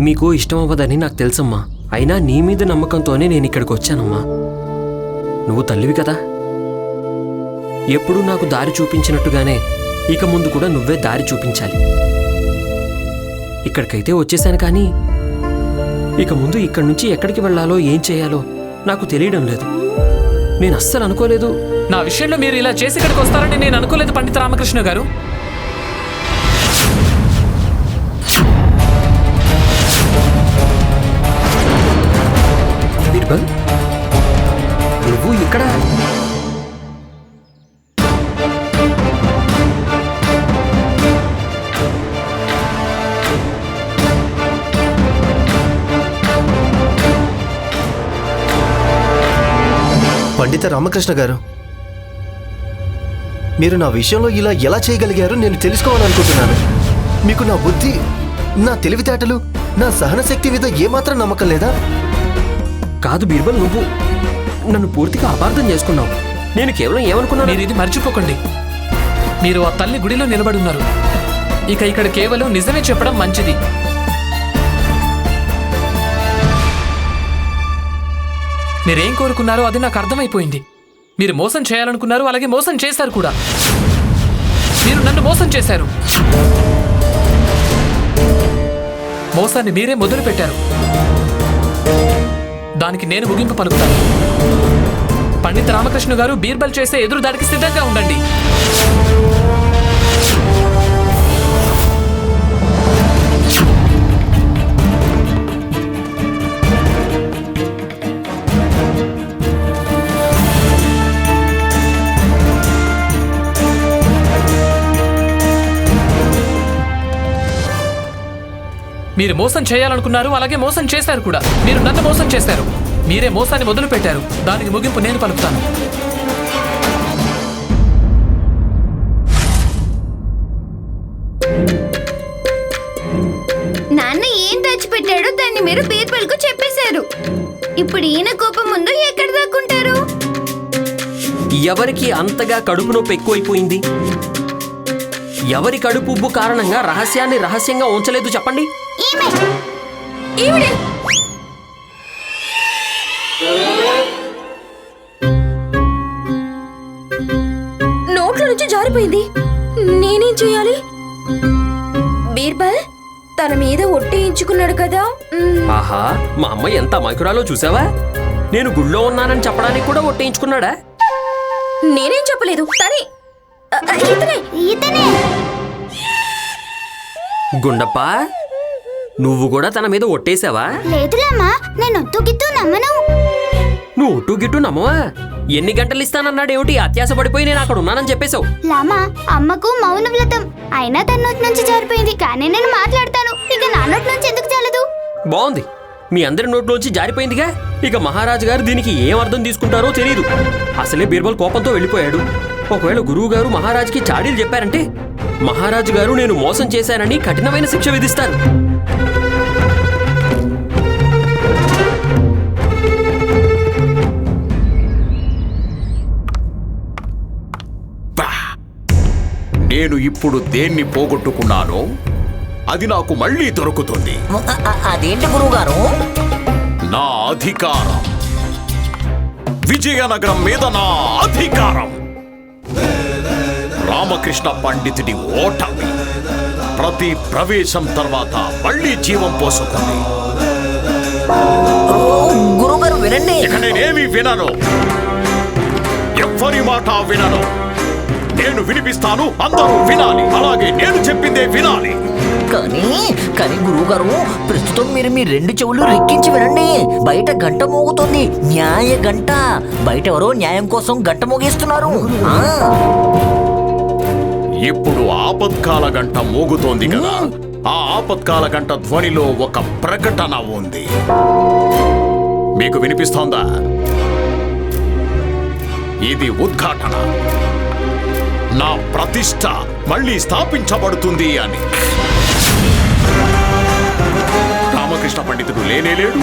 మీకు ఇష్టం అవ్వదని నాకు తెలుసమ్మా. అయినా నీ మీద నమ్మకంతోనే నేను ఇక్కడికి వచ్చానమ్మా. నువ్వు తల్లివి కదా. ఎప్పుడూ నాకు దారి చూపించినట్టుగానే ఇక ముందు కూడా నువ్వే దారి చూపించాలి. ఇక్కడికైతే వచ్చేసాను కానీ ఇక ముందు ఇక్కడి నుంచి ఎక్కడికి వెళ్ళాలో ఏం చేయాలో నాకు తెలియడం లేదు. నేను అస్సలు అనుకోలేదు. నా విషయంలో మీరు ఇలా చేసి ఇక్కడికి వస్తారని నేను అనుకోలేదు పండిత రామకృష్ణ గారు. బీర్బల్ నువ్వు ఇక్కడ? పండిత రామకృష్ణ గారు మీరు నా విషయంలో ఇలా ఎలా చేయగలిగారో నేను తెలుసుకోవాలనుకుంటున్నాను. మీకు నా బుద్ధి నా తెలివితేటలు నా సహనశక్తి మీద ఏమాత్రం నమ్మకం లేదా? కాదు బీర్బల్ నువ్వు నన్ను పూర్తిగా అపార్థం చేసుకున్నావు. నేను కేవలం ఏమనుకున్నాను? మీరు ఇది మర్చిపోకండి. మీరు ఆ తల్లి గుడిలో నిలబడి ఉన్నారు. ఇక ఇక్కడ కేవలం నిజమే చెప్పడం మంచిది. మీరేం కోరుకున్నారో అది నాకు అర్థమైపోయింది. మీరు మోసం చేయాలనుకున్నారు అలాగే మోసం చేశారు కూడా. మీరు నన్ను మోసం చేశారు. మోసాన్ని మీరే మొదలు పెట్టారు దానికి నేను ముగింపు పలుకుతాను. పండిత రామకృష్ణ గారు బీర్బల్ చేసే ఎదురు దాడికి సిద్ధంగా ఉండండి. మీరు మోసం చేయాలనుకున్నారు అలాగే మోసం చేశారు కూడా. మీరు నన్ను మోసం చేశారు. మీరే మోసాన్ని మొదలు పెట్టారు దానికి ముగింపు నేను పలుకుతాను. నాన్న ఏం దాచిపెట్టాడో దాన్ని మీరు కు చెప్పేశారు. ఇప్పుడు ఈయన కోపం ముందు ఎక్కడ దాక్కుంటారు? ఎవరికి అంతగా కడుపు నొప్పి ఎక్కువైపోయింది? ఎవరి కడుపు ఉబ్బు కారణంగా రహస్యాన్ని రహస్యంగా ఉంచలేదు చెప్పండి? ఈమె. ఈవిడే. నోట్ల నుంచి జారిపోయింది. నేనేం చేయాలి? బీర్బల్ తన మీద ఒట్టేయించుకున్నాడు కదా. ఆహా మా అమ్మ ఎంత అమాయకురాలో చూసావా? నేను గుళ్ళో ఉన్నానని చెప్పడానికి కూడా ఒట్టేయించుకున్నాడా నేనేం చెప్పలేదు తనే. అ, ఇతనే ఇతనే. గుండప్ప నువ్వు కూడా తన మీద ఒట్టేశావా? లేదులేమ్మా నేను ఒత్తు గిత్తు నమ్మను. నువ్వు ఒట్టు గిట్టు నమ్మవా? ఎన్ని గంటలు ఇస్తానన్నాడేమిటి? అత్యాస పడిపోయి నేను అక్కడ ఉన్నానని చెప్పేశావు. లామా అమ్మకు మౌన వ్రతం అయినా తన నోటి నుంచి జారిపోయింది కానీ నేను మాట్లాడతాను. ఇక నా నోటి నుంచి ఎందుకు చాలదు బాగుంది. మీ అందరి నోట్లోంచి జారిపోయిందిగా? ఇక మహారాజు గారు దీనికి ఏం అర్థం తీసుకుంటారో తెలియదు అసలే బీర్బల్ కోపంతో వెళ్ళిపోయాడు. ఒకవేళ గురువు గారు మహారాజుకి చాడీలు చెప్పారంటే మహారాజు గారు నేను మోసం చేశానని కఠినమైన శిక్ష విధిస్తారు బా! నేను ఇప్పుడు దేన్ని పోగొట్టుకున్నానో అది నాకు మళ్ళీ దొరుకుతుంది. అదేంటి గురువుగారు? నా అధికారం. విజయనగరం మీద నా అధికారం. రామకృష్ణ పండితుడి ఓటమి ప్రతి ప్రవేశం తర్వాత మళ్ళీ జీవం పోసుకుంది. ఓ, గురువుగారు వినండి. ఇక నేనేమి వినను. ఎవ్వరి మాట వినను. నేను వినిపిస్తాను అందరూ వినాలి. అలాగే నేను చెప్పిందే వినాలి. కానీ కానీ గురువుగారు ప్రస్తుతం మీరు మీ రెండు చెవులు రెక్కించి వినండి. బయట గంట మోగుతుంది. న్యాయ గంట. బయట ఎవరో న్యాయం కోసం గంట మోగిస్తున్నారు. ఇప్పుడు ఆపత్కాల గంట మోగుతోంది కదా. ఆ ఆపత్కాల గంట ధ్వనిలో ఒక ప్రకటన ఉంది. మీకు వినిపిస్తోందా? ఇది ఉద్ఘాటన. నా ప్రతిష్ట మళ్ళీ స్థాపించబడుతుంది అని. రామకృష్ణ పండితుడు లేనేలేడు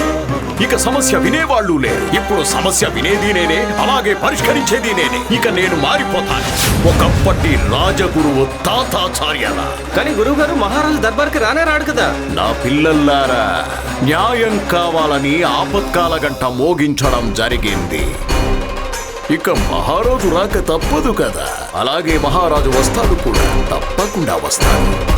ఇక సమస్య వినేవాళ్ళు లేరు ఇప్పుడు సమస్య వినేది నేనే అలాగే పరిష్కరించేది నేనే. ఇక నేను మారిపోతాను. ఒకప్పటి రాజగురువు తాతాచార్యల. కానీ గురువు గారు మహారాజు దర్బార్కి రానే రాడు కదా. నా పిల్లల్లారా న్యాయం కావాలని ఆపత్కాల గంట మోగించడం జరిగింది. ఇక మహారాజు రాక తప్పదు కదా. అలాగే మహారాజు వస్తాడు కూడా. తప్పకుండా వస్తాడు.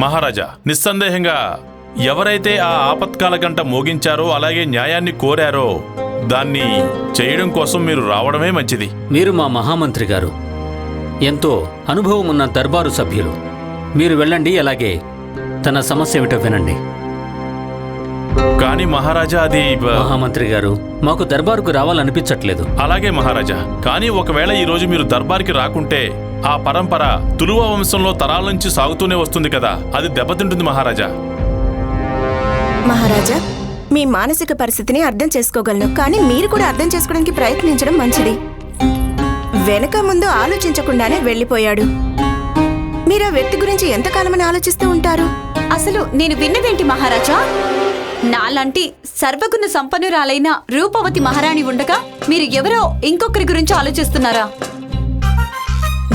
మహారాజా నిస్సందేహంగా ఎవరైతే ఆ ఆపత్కాల గంట మోగించారో అలాగే న్యాయాన్ని కోరారో దాన్ని చేయడం కోసం మీరు రావడమే మంచిది. మీరు మా మహామంత్రి గారు. ఎంతో అనుభవం ఉన్న దర్బారు సభ్యులు. మీరు వెళ్ళండి అలాగే తన సమస్య ఏమిటో వినండి. కానీ మహారాజా అది బ- మహామంత్రి గారు మాకు దర్బారుకు రావాలనిపించట్లేదు. అలాగే మహారాజా కానీ ఒకవేళ ఈ రోజు మీరు దర్బార్కి రాకుంటే ఆ పరంపర తులువ వంశంలో తరాల నుంచి సాగుతూనే వస్తుంది కదా అది దెబ్బతింటుంది మహారాజా. మహారాజా మీ మానసిక పరిస్థితిని అర్థం చేసుకోగలను కానీ మీరు కూడా అర్థం చేసుకోవడానికి ప్రయత్నించడం మంచిది. వెనక ముందు ఆలోచించకుండానే వెళ్ళిపోయాడు. మీరు ఆ వ్యక్తి గురించి ఎంతకాలమని ఆలోచిస్తూ ఉంటారు? అసలు నేను విన్నదేంటి మహారాజా? నాలాంటి సర్వగుణ సంపన్నురాలైన రూపవతి మహారాణి ఉండగా మీరు ఎవరో ఇంకొకరి గురించి ఆలోచిస్తున్నారా?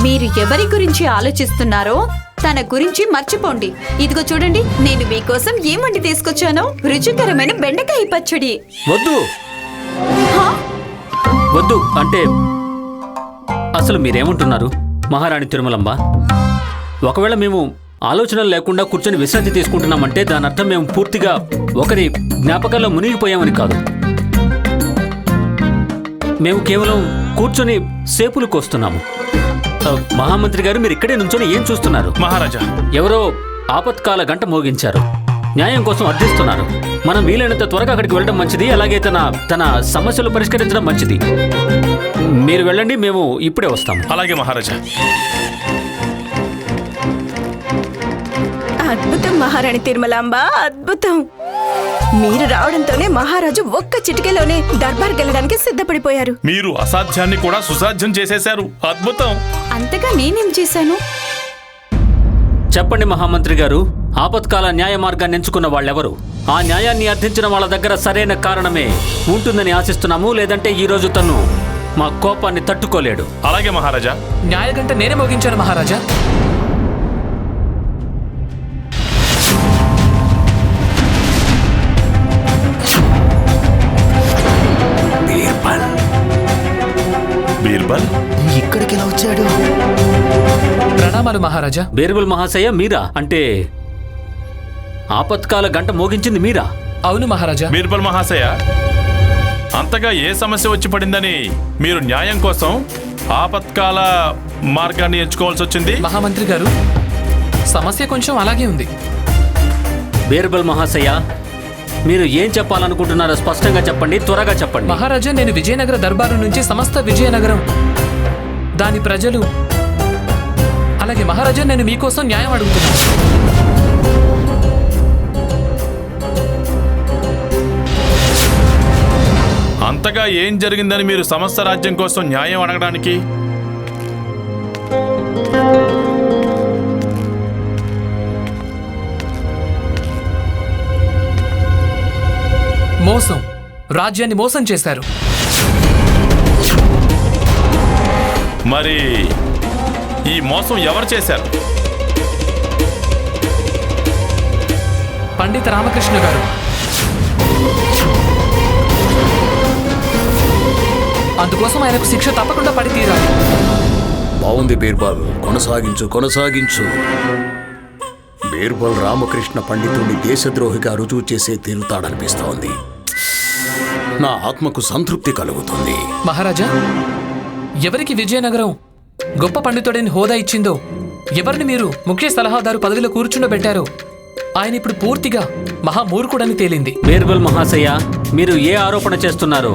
మీరు ఎవరి గురించి ఆలోచిస్తున్నారో తన గురించి మర్చిపోండి. ఇదిగో చూడండి నేను మీకోసం ఏం వండి తీసుకొచ్చానో? రుచికరమైన బెండకాయ పచ్చడి. వద్దు? వద్దు అంటే అసలు మీరేమంటున్నారు? మహారాణి తిరుమలంబ. ఒకవేళ మేము ఆలోచనలు లేకుండా కూర్చొని విశ్రాంతి తీసుకుంటున్నామంటే దాని అర్థం మేము పూర్తిగా ఒకరి జ్ఞాపకాల్లో మునిగిపోయామని కాదు. మేము కేవలం కూర్చొని సేపులు కోస్తున్నాము. మహామంత్రి గారు మీరు ఇక్కడే నుంచొని ఏం చూస్తున్నారు? మహారాజా. ఎవరో ఆపత్కాల గంట మోగించారు. న్యాయం కోసం అర్థిస్తున్నారు. మనం వీలైనంత త్వరగా అక్కడికి వెళ్ళడం మంచిది అలాగే తన తన సమస్యలు పరిష్కరించడం మంచిది. మీరు వెళ్ళండి మేము ఇప్పుడే వస్తాము. అలాగే మహారాజా. అద్భుతం మహారాణి తిరుమలాంబ అద్భుతం. మీరు రావడంతోనే మహారాజు ఒక్క చిటికెలోనే దర్బార్కి వెళ్ళడానికి సిద్ధపడిపోయారు. మీరు అసాధ్యాన్ని కూడా సుసాధ్యం చేసేశారు. అద్భుతం. అంతగా నేనేం చేశాను? చెప్పండి మహామంత్రి గారు ఆపత్కాల న్యాయ మార్గాన్ని ఎంచుకున్న వాళ్ళెవరు? ఆ న్యాయాన్ని అర్థించిన వాళ్ళ దగ్గర సరైన కారణమే ఉంటుందని ఆశిస్తున్నాము లేదంటే ఈ రోజు తను మా కోపాన్ని తట్టుకోలేడు. అలాగే మహారాజా. న్యాయగంట నేనే మోగించాను మహారాజా. బీర్బల్ ఇక్కడికి ఎలా వచ్చాడు? ప్రణామాలు మహారాజా. బీర్బల్ మహాశయ మీరా? అంటే ఆపత్కాల గంట మోగించింది మీరా? అవును మహారాజా. బీర్బల్ మహాశయ అంతగా ఏ సమస్య వచ్చి పడిందని మీరు న్యాయం కోసం ఆపత్కాల మార్గాన్ని ఎంచుకోవాల్సి వచ్చింది? మహామంత్రి గారు సమస్య కొంచెం అలాగే ఉంది. బీర్బల్ మహాశయ మీరు ఏం చెప్పాలనుకుంటున్నారో స్పష్టంగా చెప్పండి త్వరగా చెప్పండి. మహారాజా నేను విజయనగర దర్బారు నుంచి సమస్త విజయనగరం దాని ప్రజలు అలాగే మహారాజా నేను మీకోసం న్యాయం అడుగుతున్నాను. అంతగా ఏం జరిగిందని మీరు సమస్త రాజ్యం కోసం న్యాయం అడగడానికి? మోసం. రాజ్యాన్ని మోసం చేశారు. మరి ఈ మోసం ఎవరు చేశారు? పండిత రామకృష్ణ గారు. అందుకోసం ఆయనకు శిక్ష తప్పకుండా పడి తీరాలి బాగుంది బీర్బల్. కొనసాగించు కొనసాగించు. బీర్బల్ రామకృష్ణ పండితుడిని దేశద్రోహిగా రుజువు చేసే తీరుతాడనిపిస్తోంది. నా ఆత్మకు సంతృప్తి కలుగుతుంది. మహారాజా ఎవరికి విజయనగరం గొప్ప పండితుడని హోదా ఇచ్చిందో ఎవరిని మీరు ముఖ్య సలహాదారు పదవిలో కూర్చుండబెట్టారో ఆయన ఇప్పుడు పూర్తిగా మహామూర్ఖుడని తేలింది. బీర్బల్ మహాశయ మీరు ఏ ఆరోపణ చేస్తున్నారో?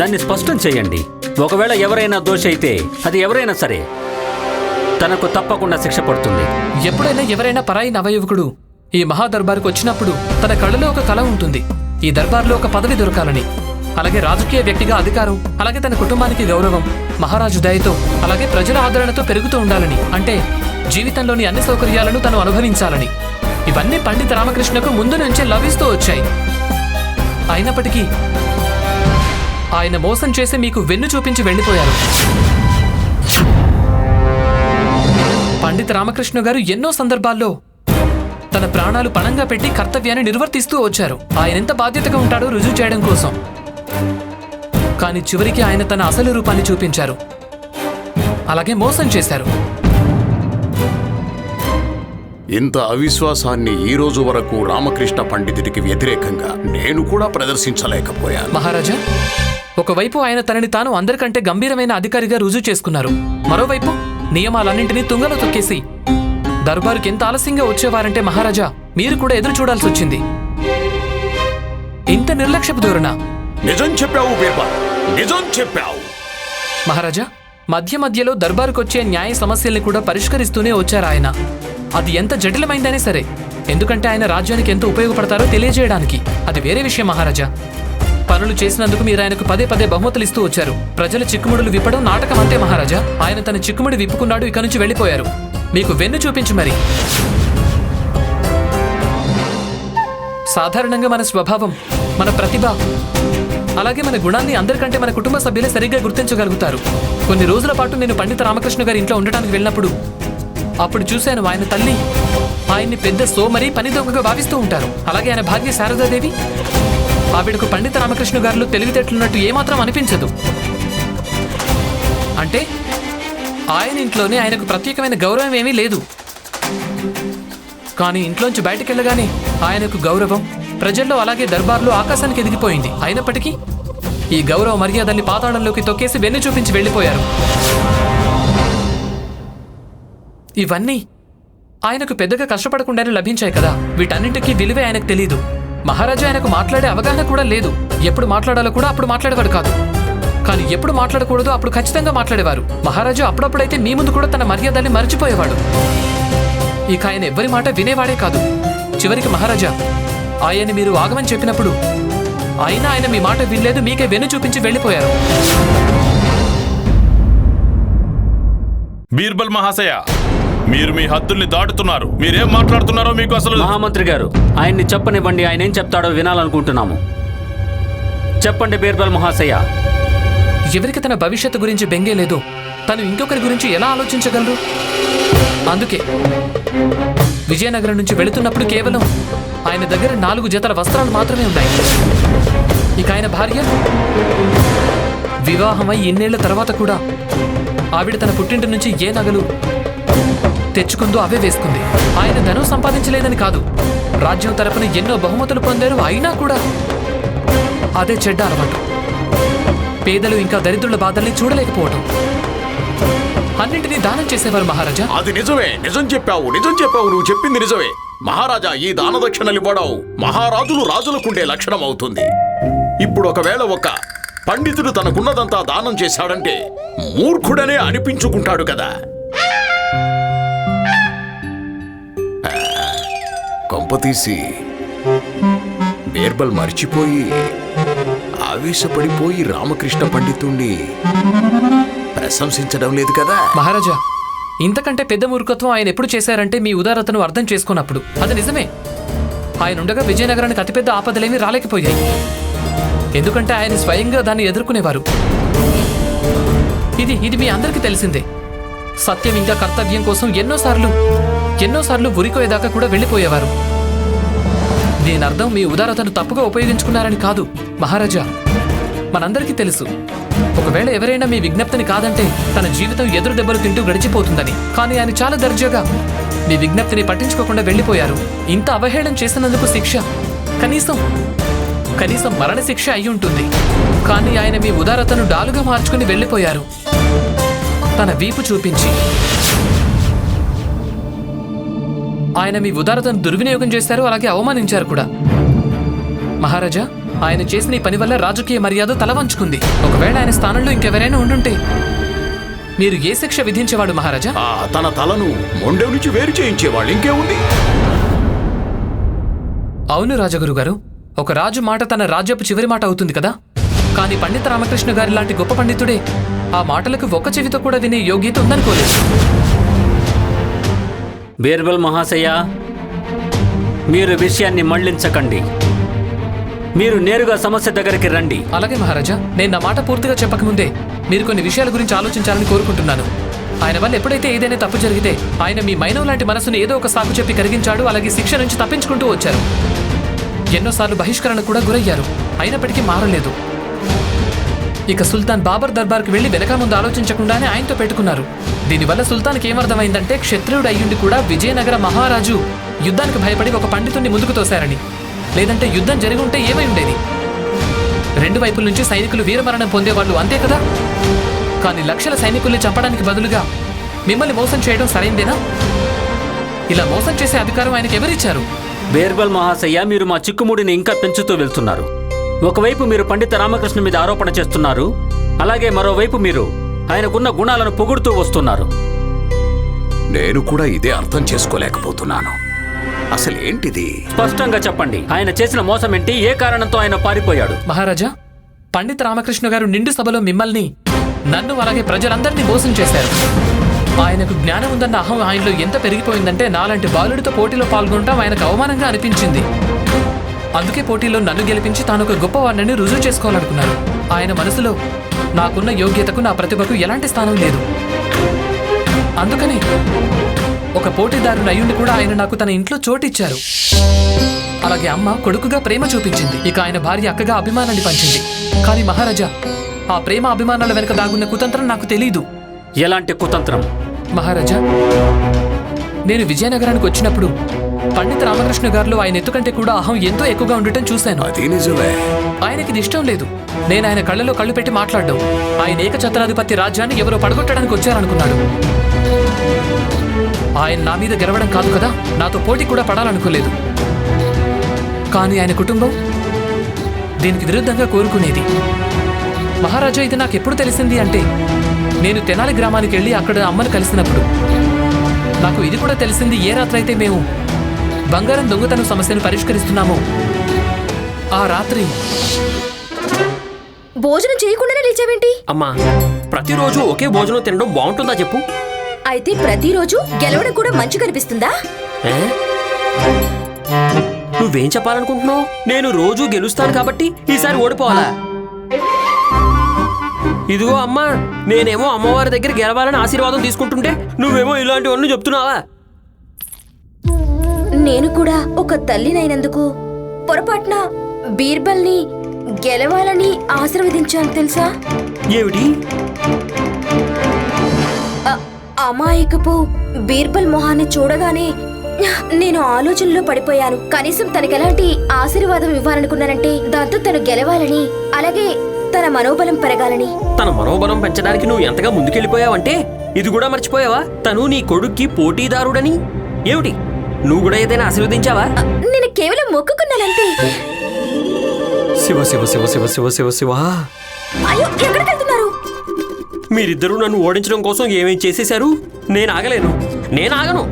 దాన్ని స్పష్టం చేయండి. ఒకవేళ ఎవరైనా దోషి అయితే అది ఎవరైనా సరే తనకు తప్పకుండా శిక్ష పడుతుంది. ఎప్పుడైనా ఎవరైనా పరాయి నవయువకుడు ఈ మహాదర్బార్కు వచ్చినప్పుడు తన కళ్ళలో ఒక కళ ఉంటుంది. ఈ దర్బార్లో ఒక పదవి దొరకాలని. అలాగే రాజకీయ వ్యక్తిగా అధికారం అలాగే తన కుటుంబానికి గౌరవం మహారాజు దయతో అలాగే ప్రజల ఆదరణతో పెరుగుతూ ఉండాలని. అంటే జీవితంలోని అన్ని సౌకర్యాలను తను అనుభవించాలని. ఇవన్నీ పండిత రామకృష్ణకు ముందు నుంచే లభిస్తూ వచ్చాయి. అయినప్పటికీ ఆయన మోసం చేసి మీకు వెన్ను చూపించి వెళ్ళిపోయారు. పండిత రామకృష్ణ గారు ఎన్నో సందర్భాల్లో తన ప్రాణాలు పణంగా పెట్టి కర్తవ్యాన్ని నిర్వర్తిస్తూ వచ్చారు. ఆయన ఎంత బాధ్యతగా ఉంటాడో రుజువు చేయడం కోసం. కానీ చివరికి ఆయన తన అసలు రూపాన్ని చూపించారు. అలాగే మోసం చేశారు. ఇంత అవిశ్వాసాన్ని ఈ రోజు వరకు రామకృష్ణ పండితుడికి వ్యతిరేకంగా నేను కూడా ప్రదర్శించలేకపోయాను. మహారాజా ఒకవైపు ఆయన తనని తాను అందరికంటే గంభీరమైన అధికారిగా రుజువు చేసుకున్నారు. మరోవైపు నియమాలన్నింటినీ తుంగలో తొక్కేసి దర్బారుకి ఎంత ఆలస్యంగా వచ్చేవారంటే మహారాజా మీరు కూడా ఎదురు చూడాల్సి వచ్చింది. ఇంత నిర్లక్ష్యపు ధోరణ. నిజం చెప్పావు బీర్బల్ నిజం చెప్పావు. మహారాజా మధ్య మధ్యలో దర్బారుకొచ్చే న్యాయ సమస్యల్ని కూడా పరిష్కరిస్తూనే వచ్చారు ఆయన. అది ఎంత జటిలమైందనే సరే ఎందుకంటే ఆయన రాజ్యానికి ఎంత ఉపయోగపడతారో తెలియజేయడానికి. అది వేరే విషయం మహారాజా. పనులు చేసినందుకు మీరు ఆయనకు పదే పదే బహుమతులు ఇస్తూ వచ్చారు. ప్రజల చిక్కుముడులు విప్పడం నాటకం అంతే మహారాజా. ఆయన తన చిక్కుముడి విప్పుకున్నాడు ఇక నుంచి వెళ్ళిపోయారు. మీకు వెన్ను చూపించు మరి. సాధారణంగా మన స్వభావం మన ప్రతిభ అలాగే మన గుణాన్ని అందరికంటే మన కుటుంబ సభ్యులే సరిగ్గా గుర్తించగలుగుతారు. కొన్ని రోజుల పాటు నేను పండిత రామకృష్ణ గారి ఇంట్లో ఉండటానికి వెళ్ళినప్పుడు అప్పుడు చూశాను ఆయన తల్లి ఆయన్ని పెద్ద సోమరి పని దొంగగా భావిస్తూ ఉంటారు. అలాగే ఆయన భార్య శారదాదేవి ఆవిడకు పండిత రామకృష్ణ గారిలో తెలివితేటలున్నట్టు ఏమాత్రం అనిపించదు. అంటే ఆయన ఇంట్లోనే ఆయనకు ప్రత్యేకమైన గౌరవం ఏమీ లేదు. కానీ ఇంట్లోంచి బయటికి వెళ్ళగానే ఆయనకు గౌరవం ప్రజల్లో అలాగే దర్బార్లో ఆకాశానికి ఎదిగిపోయింది. అయినప్పటికీ ఈ గౌరవ మర్యాదల్ని పాతాళంలోకి తొక్కేసి వెన్ను చూపించి వెళ్ళిపోయారు. ఇవన్నీ ఆయనకు పెద్దగా కష్టపడకుండానే లభించాయి కదా. వీటన్నింటికీ విలువే ఆయనకు తెలియదు మహారాజా ఆయనకు మాట్లాడే అవగాహన కూడా లేదు. ఎప్పుడు మాట్లాడాలో కూడా అప్పుడు మాట్లాడేవాడు కాదు. కానీ ఎప్పుడు మాట్లాడకూడదో అప్పుడు ఖచ్చితంగా మాట్లాడేవారు. మహారాజా అప్పుడప్పుడైతే మీ ముందు కూడా తన మర్యాదల్ని మర్చిపోయేవాడు. ఇక ఆయన ఎవ్వరి మాట వినేవాడే కాదు. చివరికి మహారాజా ఆయన్ని మీరు ఆగమని చెప్పినప్పుడు అయినా ఆయన మీ మాట వినలేదు మీకే వెన్ను చూపించి వెళ్ళిపోయారు. బీర్బల్ మహాశయ మీరు మీ హద్దుల్ని దాటుతున్నారు. మీరేం మాట్లాడుతున్నారో మీకు అసలు మహామంత్రి గారు ఆయన్ని చెప్పనివ్వండి ఆయన ఏం చెప్తాడో వినాలనుకుంటున్నాము. చెప్పండి బీర్బల్ మహాశయ. ఎవరికి తన భవిష్యత్తు గురించి బెంగే తను ఇంకొకరి గురించి ఎలా ఆలోచించగలరు? అందుకే విజయనగరం నుంచి వెళుతున్నప్పుడు కేవలం ఆయన దగ్గర నాలుగు జతల వస్త్రాలు మాత్రమే ఉన్నాయి. ఇక ఆయన భార్య వివాహమై ఇన్నేళ్ళ తర్వాత కూడా ఆవిడ తన పుట్టింటి నుంచి ఏ నగలు తెచ్చుకుందో అవే వేసుకుంది. ఆయన ధనం సంపాదించలేదని కాదు. రాజ్యం తరపున ఎన్నో బహుమతులు పొందారు. అయినా కూడా అదే చెడ్డ అలవాటు. పేదలు ఇంకా దరిద్రుల బాధల్ని చూడలేకపోవటం. అన్నింటినీ దానం చేసేవారు మహారాజా? అది నిజమే. నిజం చెప్పావు. నిజం చెప్పావు. నువ్వు చెప్పింది నిజమే. మహారాజా ఈ దాన దక్షిణలు ఇవ్వడం మహారాజులు రాజులకుండే లక్షణం అవుతుంది. ఇప్పుడు ఒకవేళ ఒక పండితుడు తనకున్నదంతా దానం చేశాడంటే మూర్ఖుడనే అనిపించుకుంటాడు కదా. ఆ, కొంపతీసి బీర్బల్ మర్చిపోయి ఆవేశపడిపోయి రామకృష్ణ పండితుణ్ణి ప్రశంసించడం లేదు కదా? మహారాజా ఇంతకంటే పెద్ద మూర్ఖత్వం ఆయన ఎప్పుడు చేశారంటే మీ ఉదారతను అర్థం చేసుకున్నప్పుడు. అది నిజమే. ఆయన ఉండగా విజయనగరానికి అతిపెద్ద ఆపదలేమీ రాలేకపోయాయి. ఎందుకంటే ఆయన స్వయంగా దాన్ని ఎదుర్కొనేవారు. ఇది ఇది మీ అందరికీ తెలిసిందే. సత్యం ఇంకా కర్తవ్యం కోసం ఎన్నోసార్లు ఎన్నోసార్లు ఉరికోయేదాకా కూడా వెళ్ళిపోయేవారు. దీని అర్థం మీ ఉదారతను తప్పుగా ఉపయోగించుకున్నారని కాదు మహారాజా. మనందరికీ తెలుసు. ఒకవేళ ఎవరైనా మీ విజ్ఞప్తిని కాదంటే తన జీవితం ఎదురు దెబ్బలు తింటూ గడిచిపోతుందని. కానీ ఆయన చాలా దర్జాగా మీ విజ్ఞప్తిని పట్టించుకోకుండా వెళ్ళిపోయారు. ఇంత అవహేళన చేసినందుకు శిక్ష. కనీసం కనీసం మరణశిక్ష అయి ఉంటుంది. కానీ ఆయన మీ ఉదారతను డాలుగా మార్చుకుని వెళ్ళిపోయారు. తన వీపు చూపించి. ఆయన మీ ఉదారతను దుర్వినియోగం చేశారు అలాగే అవమానించారు కూడా. మహారాజా ఆయన చేసిన ఈ పని వల్ల రాజకీయ మర్యాద తలవంచుకుంది. ఒకవేళ ఆయన స్థానంలో ఇంకెవరైనా ఉండుంటే మీరు ఏ శిక్ష విధించేవాడు మహారాజా? ఆ తన తలను మొండెం నుంచి వేరు చేయించేవాళ్ళు ఇంకేముంది? అవును రాజగురు గారు ఒక రాజు మాట తన రాజ్యపు చివరి మాట అవుతుంది కదా? కానీ పండిత రామకృష్ణ గారి లాంటి గొప్ప పండితుడే ఆ మాటలకు ఒక్క చెవితో కూడా వినే యోగ్యత ఉందనుకోలేదు. బీర్బల్ మహాశయ మీరు విషయాన్ని మళ్ళించకండి. మీరు నేరుగా సమస్య దగ్గరికి రండి. అలాగే మహారాజా నేను నా మాట పూర్తిగా చెప్పకముందే మీరు కొన్ని విషయాల గురించి ఆలోచించాలని కోరుకుంటున్నాను. ఆయన వల్ల ఎప్పుడైతే ఏదైనా తప్పు జరిగితే ఆయన మీ మైనం లాంటి మనసును ఏదో ఒక సాకు చెప్పి కరిగించాడు అలాగే శిక్ష నుంచి తప్పించుకుంటూ వచ్చారు. ఎన్నోసార్లు బహిష్కరణ కూడా గురయ్యారు. అయినప్పటికీ మారలేదు. ఇక సుల్తాన్ బాబర్ దర్బార్కి వెళ్ళి వెనక ముందు ఆలోచించకుండానే ఆయనతో పెట్టుకున్నారు. దీనివల్ల సుల్తాన్కి ఏమర్థమైందంటే క్షత్రియుడు అయ్యుండి కూడా విజయనగర మహారాజు యుద్ధానికి భయపడి ఒక పండితుణ్ణి ముందుకు తోశారని. లేదంటే యుద్ధం జరిగి ఉంటే ఏమై ఉండేది? రెండు వైపుల నుంచి సైనికులు వీరమరణం పొందేవాళ్ళు అంతే కదా? కానీ లక్షల సైనికుల్ని చంపడానికి బదులుగా మిమ్మల్ని మోసం చేయడం సరైందేనా? ఇలా మోసం చేసే అధికారం ఆయనకి ఎవరిచ్చారు? బీర్బల్ మహాశయ్య మీరు మా చిక్కుముడిని ఇంకా పెంచుతూ వెళ్తున్నారు. ఒకవైపు మీరు పండిత రామకృష్ణ మీద ఆరోపణ చేస్తున్నారు. అలాగే మరోవైపు మీరు ఆయనకున్న గుణాలను పొగుడుతూ వస్తున్నారు. నేను కూడా ఇదే అర్థం చేసుకోలేకపోతున్నాను. అసలు ఏంటిది స్పష్టంగా చెప్పండి. ఆయన చేసిన మోసం ఏంటి? ఏ కారణంతో ఆయన పారిపోయాడు? మహారాజా పండిత రామకృష్ణ గారు నిండు సభలో మిమ్మల్ని నన్ను అలాగే ప్రజలందరినీ మోసం చేశారు. ఆయనకు జ్ఞానం ఉందన్న అహం ఆయనలో ఎంత పెరిగిపోయిందంటే నాలాంటి బాలుడితో పోటీలో పాల్గొనడం ఆయనకు అవమానంగా అనిపించింది. అందుకే పోటీలో నన్ను గెలిపించి తాను ఒక గొప్పవాడిని రుజువు చేసుకోవాలనుకున్నారు ఆయన మనసులో నాకున్న యోగ్యతకు నా ప్రతిభకు ఎలాంటి స్థానం లేదు. అందుకని ఒక పోటీదారుని అయ్యుండి కూడా ఆయన నాకు తన ఇంట్లో చోటిచ్చారు. అలాగే అమ్మ కొడుకుగా ప్రేమ చూపించింది. ఇక ఆయన భార్య అక్కగా అభిమానాన్ని పంచింది. కానీ మహారాజా ఆ ప్రేమ అభిమానాల వెనుక దాగున్న కుతంత్రం నాకు తెలీదు. ఎలాంటి కుతంత్రం? మహారాజా నేను విజయనగరానికి వచ్చినప్పుడు పండిత రామకృష్ణ గారిలో ఆయన ఎత్తు కంటే కూడా అహం ఎంతో ఎక్కువగా ఉండటం చూశాను. అది నిజమే. ఆయనకి ఇది ఇష్టం లేదు. నేను ఆయన కళ్ళలో కళ్ళు పెట్టి మాట్లాడడం. ఆయన ఏకఛత్రాధిపత్య రాజ్యాన్ని ఎవరో పడగొట్టడానికి వచ్చారనుకున్నాడు. ఆయన నా మీద గెలవడం కాదు కదా? నాతో పోటీ కూడా పడాలనుకోలేదు. కానీ ఆయన కుటుంబం దీనికి విరుద్ధంగా కోరుకునేది. మహారాజా ఇది నాకు ఎప్పుడు తెలిసింది అంటే నేను తెనాలి గ్రామానికి వెళ్ళి అక్కడ అమ్మను కలిసినప్పుడు. నాకు ఇది కూడా తెలిసింది ఏ రాత్రి అయితే మేము బంగారం దొంగతనం సమస్యను పరిష్కరిస్తున్నామో ఆ రాత్రి. భోజనం చేయకుండానే లేచావేంటి? అమ్మా ప్రతిరోజు ఒకే భోజనం తినడం బాగుంటుందా చెప్పు? అయితే ప్రతిరోజు గెలవడం కూడా మంచి కనిపిస్తుందా? నువ్వేం చెప్పాలనుకుంటున్నావు? నేను రోజు గెలుస్తాను కాబట్టి ఈసారి ఓడిపోవాలా? ఇదిగో అమ్మా నేనేమో అమ్మవారి దగ్గర గెలవాలని ఆశీర్వాదం తీసుకుంటుంటే నువ్వేమో ఇలాంటివన్నీ చెప్తున్నావా? నేను కూడా ఒక తల్లినైనందుకు పొరపాటున బీర్బల్ని గెలవాలని ఆశీర్వదించాను తెలుసా? ఏమిటి? అమాయకపు బీర్బల్ మొహాన్ని చూడగానే నేను ఆలోచనలో పడిపోయాను. కనీసం తనకి ఎలాంటి ఆశీర్వాదం ఇవ్వాలనుకున్నానంటే దాంతో తను గెలవాలని అలాగే తన మనోబలం పెరగాలని. తన మనోబలం పెంచడానికి నువ్వు ఎంతగా ముందుకెళ్ళిపోయావంటే ఇది కూడా మర్చిపోయావా? తను నీ కొడుక్కి పోటీదారుడని? ఏమిటి? నువ్వు కూడా ఏదైనా ఆశీర్వదించావా? నేను కేవలం మొక్కుకున్నానంతే శివ శివ శివ శివ శివ శివ శివ. అయ్యో ఎక్కడికి మీరిద్దరూ నన్ను ఓడించడం కోసం ఏమేం చేసేశారు? నేను ఆగలేను. నేను ఆగను.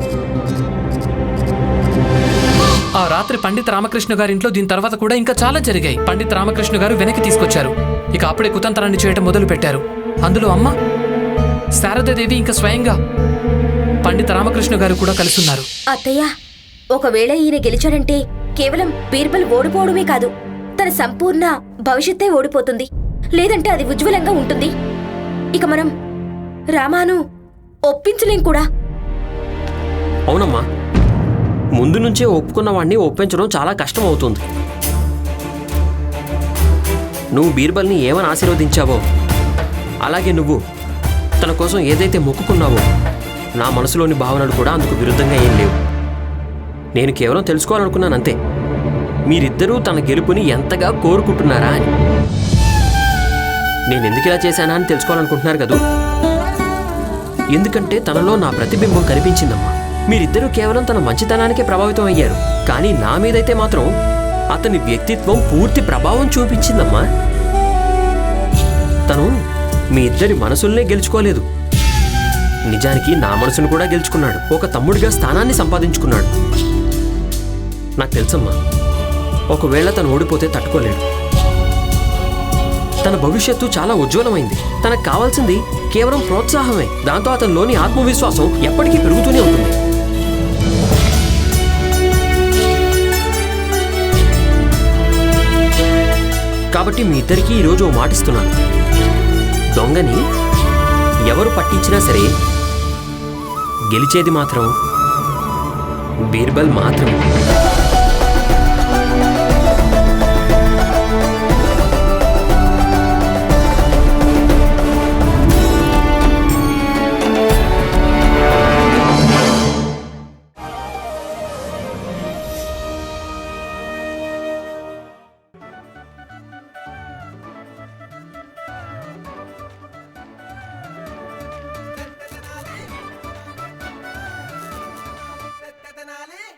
ఆ రాత్రి పండిత్ రామకృష్ణ గారి ఇంట్లో దీని తర్వాత కూడా ఇంకా చాలా జరిగాయి. పండిత్ రామకృష్ణ గారు వెనక్కి తీసుకొచ్చారు. ఇక అప్పుడే కుతంత్రాన్ని చేయడం మొదలు పెట్టారు అందులో అమ్మ శారదాదేవి ఇంకా స్వయంగా పండిత రామకృష్ణ గారు కూడా కలుసున్నారు. అత్తయ్య ఒకవేళ ఈయన గెలిచాడంటే కేవలం బీర్బల్ ఓడిపోవడమే కాదు తన సంపూర్ణ భవిష్యత్తే ఓడిపోతుంది. లేదంటే అది ఉజ్వలంగా ఉంటుంది. ఇక మనం రామాను ఒప్పించలేం కూడా. అవునమ్మా. ముందు నుంచే ఒప్పుకున్న వాడిని ఒప్పించడం చాలా కష్టం అవుతుంది నువ్వు బీర్బల్ని ఏమని ఆశీర్వదించావో అలాగే నువ్వు తన కోసం ఏదైతే మొక్కుకున్నావో నా మనసులోని భావనలు కూడా అందుకు విరుద్ధంగా ఏం లేవు. నేను కేవలం తెలుసుకోవాలనుకున్నాను అంతే. మీరిద్దరూ తన గెలుపుని ఎంతగా కోరుకుంటున్నారా అని. నేను ఎందుకు ఇలా చేశానా అని తెలుసుకోవాలనుకుంటున్నారు కదూ? ఎందుకంటే తనలో నా ప్రతిబింబం కనిపించిందమ్మా. మీరిద్దరూ కేవలం తన మంచితనానికే ప్రభావితం అయ్యారు. కానీ నా మీదైతే మాత్రం అతని వ్యక్తిత్వం పూర్తి ప్రభావం చూపించిందమ్మా. తను మీ ఇద్దరి మనసుల్నే గెలుచుకోలేదు. నిజానికి నా మనసును కూడా గెలుచుకున్నాడు. ఒక తమ్ముడిగా స్థానాన్ని సంపాదించుకున్నాడు. నాకు తెలుసమ్మా ఒకవేళ తను ఓడిపోతే తట్టుకోలేడు. తన భవిష్యత్తు చాలా ఉజ్వలమైంది. తనకు కావాల్సింది కేవలం ప్రోత్సాహమే. దాంతో అతనిలోని ఆత్మవిశ్వాసం ఎప్పటికీ పెరుగుతూనే ఉంటుంది. కాబట్టి మీ ఇద్దరికీ ఈరోజు ఓ మాటిస్తున్నాను దొంగని ఎవరు పట్టించినా సరే గెలిచేది మాత్రం బీర్బల్ మాత్రమే.